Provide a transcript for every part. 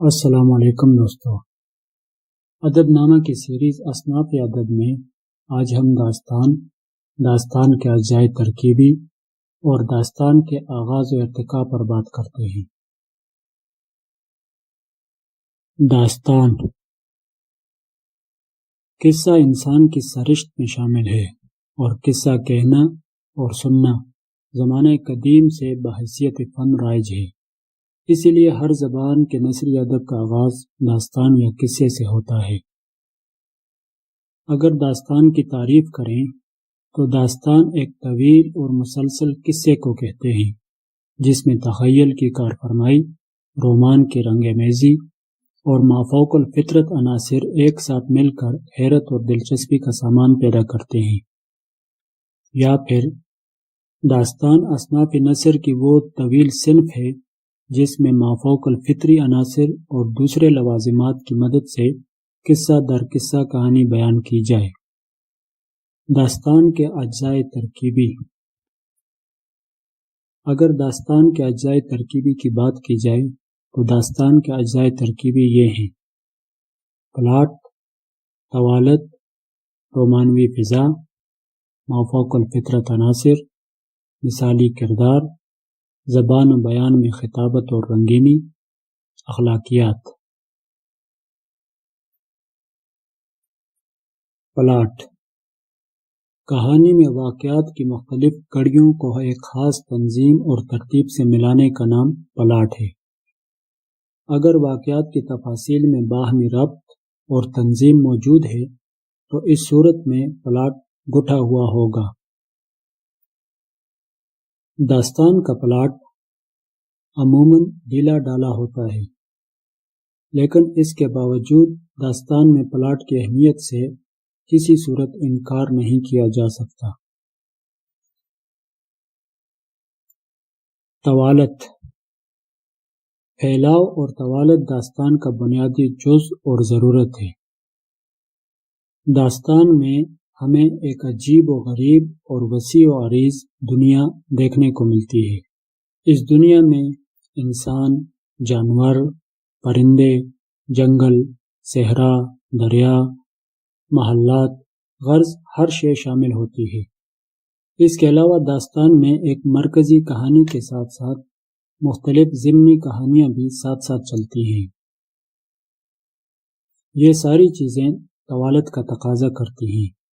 السلام علیکم دوستو۔ ادب نامہ کی سیریز اصناف ادب میں آج ہم داستان داستان کے اجزائے ترکیبی اور داستان کے آغاز و ارتقاء پر بات کرتے ہیں۔ داستان۔ قصہ انسان کی سرشت میں شامل ہے اور قصہ کہنا اور سننا زمانہ قدیم سے بحثیت فن رائج ہے۔ اسی لیے ہر زبان کے نثری ادب کا آغاز داستان یا قصے سے ہوتا ہے۔ اگر داستان کی تعریف کریں، تو داستان ایک طویل اور مسلسل قصے کو کہتے ہیں، جس میں تخیل کی کار فرمائی رومان کی رنگ میزی اور مافوق الفطرت عناصر ایک ساتھ مل کر حیرت اور دلچسپی کا سامان پیدا کرتے ہیں۔ یا پھر، داستان اصناف نثر کی وہ طویل صنف ہے جس میں مافوق الفطری، عناصر اور دوسرے لوازمات کی مدد سے قصہ در قصہ کہانی بیان کی جائے۔ داستان کے اجزائے ترکیبی۔ اگر داستان کے اجزائے ترکیبی کی بات کی جائے، تو داستان کے اجزائے ترکیبی یہ ہیں۔ پلاٹ، طوالت، رومانوی فضا، مافوق الفطرت، عناصر، مثالی کردار زبان و بیان میں خطابت اور رنگینی اخلاقیات۔ پلاٹ۔ کہانی میں واقعات کی مختلف کڑیوں کو ایک خاص تنظیم اور ترتیب سے ملانے کا نام پلاٹ ہے۔ اگر واقعات کی تفاصیل میں باہمی ربط اور تنظیم موجود ہے، تو اس صورت میں پلاٹ گٹھا ہوا ہوگا۔ داستان کا پلاٹ عموماً ڈھیلا ڈالا ہوتا ہے۔ لیکن اس کے باوجود داستان میں پلاٹ کی اہمیت سے کسی صورت انکار نہیں کیا جا سکتا۔ طوالت۔ پھیلاؤ اور طوالت داستان کا بنیادی جز اور ضرورت ہے۔ داستان میں ہمیں ایک عجیب و غریب اور وسیع و عریض دنیا دیکھنے کو ملتی ہے۔ اس دنیا میں انسان، جانور، پرندے، جنگل، صحرا، دریا، محلات، غرض ہر شے شامل ہوتی ہے۔ اس کے علاوہ داستان میں ایک مرکزی کہانی کے ساتھ ساتھ مختلف ضمنی کہانیاں بھی ساتھ ساتھ چلتی ہیں۔ یہ ساری چیزیں طوالت کا تقاضا کرتی ہیں۔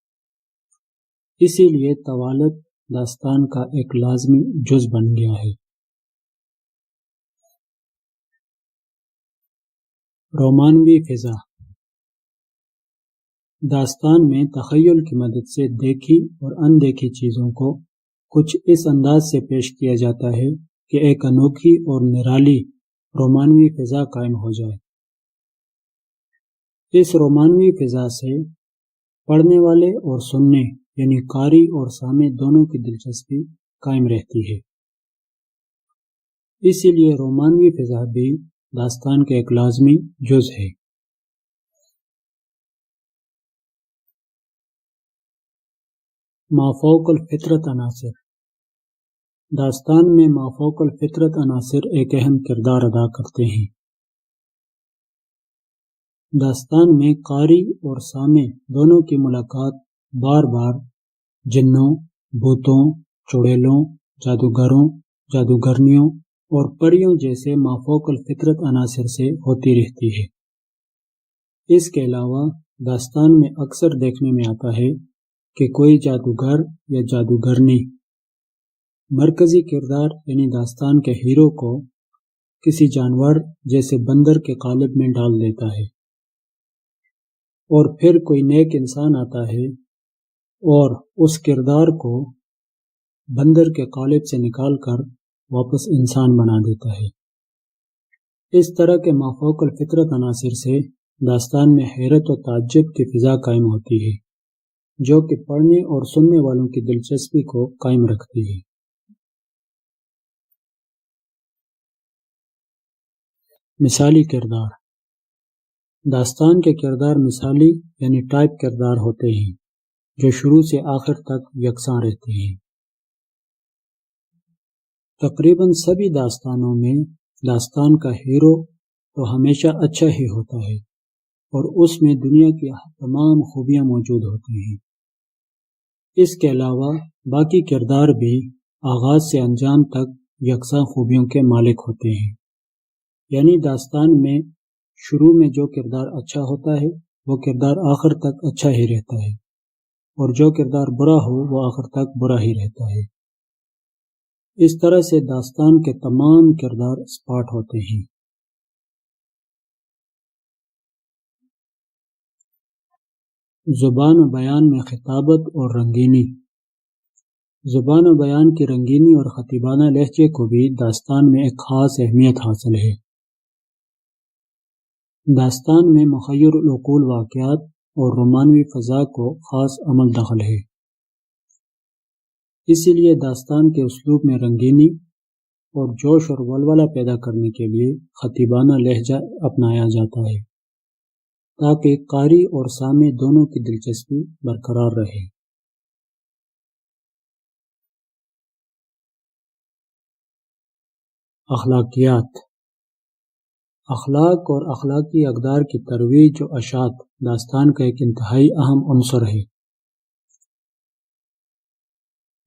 اسی لیے طوالت داستان کا ایک لازمی جز بن گیا ہے۔ رومانوی فضا۔ داستان میں تخیل کی مدد سے دیکھی اور اندیکھی چیزوں کو کچھ اس انداز سے پیش کیا جاتا ہے کہ ایک انوکھی اور نرالی رومانوی فضا قائم ہو جائے۔ اس رومانوی فضا سے پڑھنے والے اور سننے یعنی قاری اور سامع دونوں کی دلچسپی قائم رہتی ہے۔ اسی لیے رومانوی فضا بھی داستان کا ایک لازمی جز ہے۔ مافوق الفطرت عناصر۔ داستان میں مافوق الفطرت عناصر ایک اہم کردار ادا کرتے ہیں۔ داستان میں قاری اور سامع دونوں کی ملاقات بار بار جنوں بھوتوں چڑیلوں جادوگروں، جادوگرنیوں اور پریوں جیسے مافوق الفطرت عناصر سے ہوتی رہتی ہے۔ اس کے علاوہ داستان میں اکثر دیکھنے میں آتا ہے کہ کوئی جادوگر یا جادوگرنی مرکزی کردار یعنی داستان کے ہیرو کو کسی جانور جیسے بندر کے قالب میں ڈال دیتا ہے اور پھر کوئی نیک انسان آتا ہے اور اس کردار کو بندر کے قالب سے نکال کر واپس انسان بنا دیتا ہے۔ اس طرح کے مافوق الفطرت عناصر سے داستان میں حیرت و تعجب کی فضا قائم ہوتی ہے، جو کہ پڑھنے اور سننے والوں کی دلچسپی کو قائم رکھتی ہے۔ مثالی کردار داستان کے کردار مثالی یعنی ٹائپ کردار ہوتے ہیں۔ جو شروع سے آخر تک یکساں رہتے ہیں۔ تقریباً سبھی داستانوں میں داستان کا ہیرو تو ہمیشہ اچھا ہی ہوتا ہے اور اس میں دنیا کی تمام خوبیاں موجود ہوتی ہیں۔ اس کے علاوہ باقی کردار بھی آغاز سے انجام تک یکساں خوبیوں کے مالک ہوتے ہیں۔ یعنی داستان میں شروع میں جو کردار اچھا ہوتا ہے وہ کردار آخر تک اچھا ہی رہتا ہے۔ اور جو کردار برا ہو وہ آخر تک برا ہی رہتا ہے۔ اس طرح سے داستان کے تمام کردار اسپاٹ ہوتے ہیں۔ زبان و بیان میں خطابت اور رنگینی۔ زبان و بیان کی رنگینی اور خطیبانہ لہجے کو بھی داستان میں ایک خاص اہمیت حاصل ہے۔ داستان میں مخیر العقول واقعات اور رومانوی فضا کو خاص عمل دخل ہے۔ اسی لیے داستان کے اسلوب میں رنگینی اور جوش اور ولولہ پیدا کرنے کے لیے خطیبانہ لہجہ اپنایا جاتا ہے تاکہ قاری اور سامع دونوں کی دلچسپی برقرار رہے۔ اخلاقیات اخلاق اور اخلاقی اقدار کی ترویج و اشاعت، داستان کا ایک انتہائی اہم عنصر ہے۔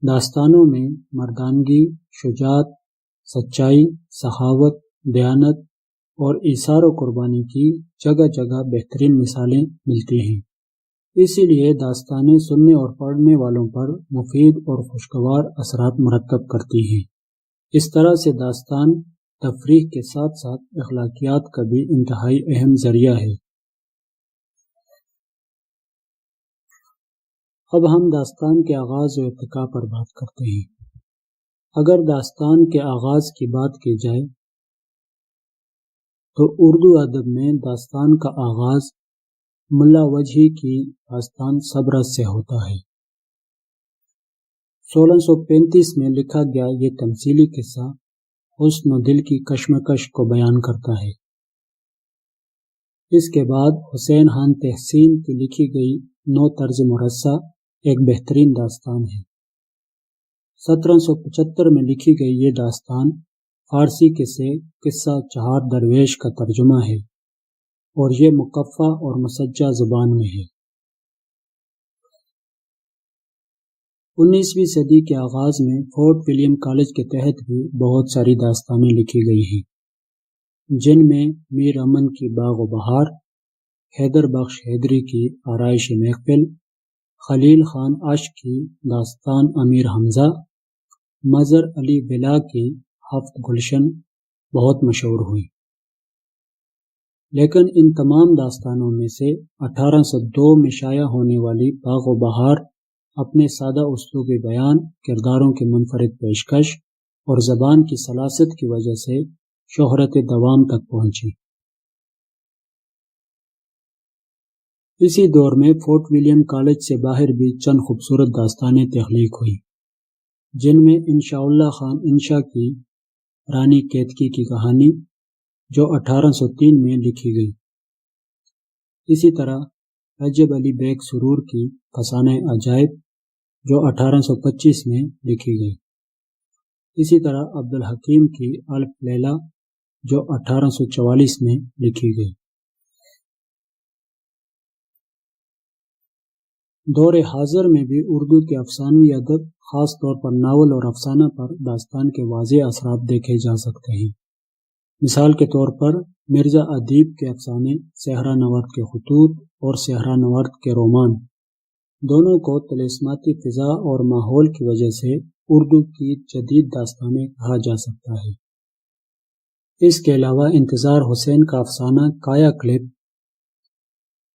داستانوں میں مردانگی، شجاعت، سچائی، سخاوت، دیانت اور اثار و قربانی کی جگہ جگہ بہترین مثالیں ملتی ہیں۔ اسی لیے داستانیں سننے اور پڑھنے والوں پر مفید اور خوشگوار اثرات مرتب کرتی ہیں۔ اس طرح سے داستان تفریح کے ساتھ ساتھ اخلاقیات کا بھی انتہائی اہم ذریعہ ہے۔ اب ہم داستان کے آغاز و ارتقاء پر بات کرتے ہیں۔ اگر داستان کے آغاز کی بات کی جائے تو اردو ادب میں داستان کا آغاز ملا وجہی کی داستان صبرت سے ہوتا ہے۔ سولہ سو پینتیس میں لکھا گیا یہ تمثیلی قصہ حسن و دل کی کشمکش کو بیان کرتا ہے۔ اس کے بعد حسین خان تحسین کی لکھی گئی نو طرز مرثہ ایک بہترین داستان ہے۔ سترہ سو پچہتر میں لکھی گئی یہ داستان فارسی کے سے قصہ چہار درویش کا ترجمہ ہے اور یہ مقفع اور مسجہ زبان میں ہے۔ انیسویں صدی کے آغاز میں فورٹ ولیم کالج کے تحت بھی بہت ساری داستانیں لکھی گئی ہیں، جن میں میر امن کی باغ و بہار، حیدر بخش حیدری کی آرائش محفل، خلیل خان عشق کی داستان امیر حمزہ، مظہر علی بلا کی ہفت گلشن بہت مشہور ہوئی۔ لیکن ان تمام داستانوں میں سے اٹھارہ سو دو میں شائع ہونے والی باغ و بہار اپنے سادہ اسلوب بیان، کرداروں کی منفرد پیشکش اور زبان کی سلاست کی وجہ سے شہرت دوام تک پہنچی۔ اسی دور میں فورٹ ولیم کالج سے باہر بھی چند خوبصورت داستانیں تخلیق ہوئی، جن میں انشاء اللہ خان انشا کی رانی کیتکی کی کہانی، جو اٹھارہ سو تین میں لکھی گئی۔ اسی طرح رجب علی بیگ سرور کی فسانہ عجائب جو اٹھارہ سو پچیس میں لکھی گئی۔ اسی طرح عبد الحکیم کی الف لیلا جو اٹھارہ سو چوالیس میں لکھی گئی۔ دور حاضر میں بھی اردو کے افسانوی ادب، خاص طور پر ناول اور افسانہ پر داستان کے واضح اثرات دیکھے جا سکتے ہیں۔ مثال کے طور پر مرزا ادیب کے افسانے صحرا نورد کے خطوط اور صحرا نورد کے رومان۔ دونوں کو تلسماتی فضا اور ماحول کی وجہ سے اردو کی جدید داستانیں کہا جا سکتا ہے۔ اس کے علاوہ انتظار حسین کا افسانہ کایا کلپ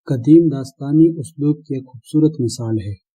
قدیم داستانی اسلوب کی ایک خوبصورت مثال ہے۔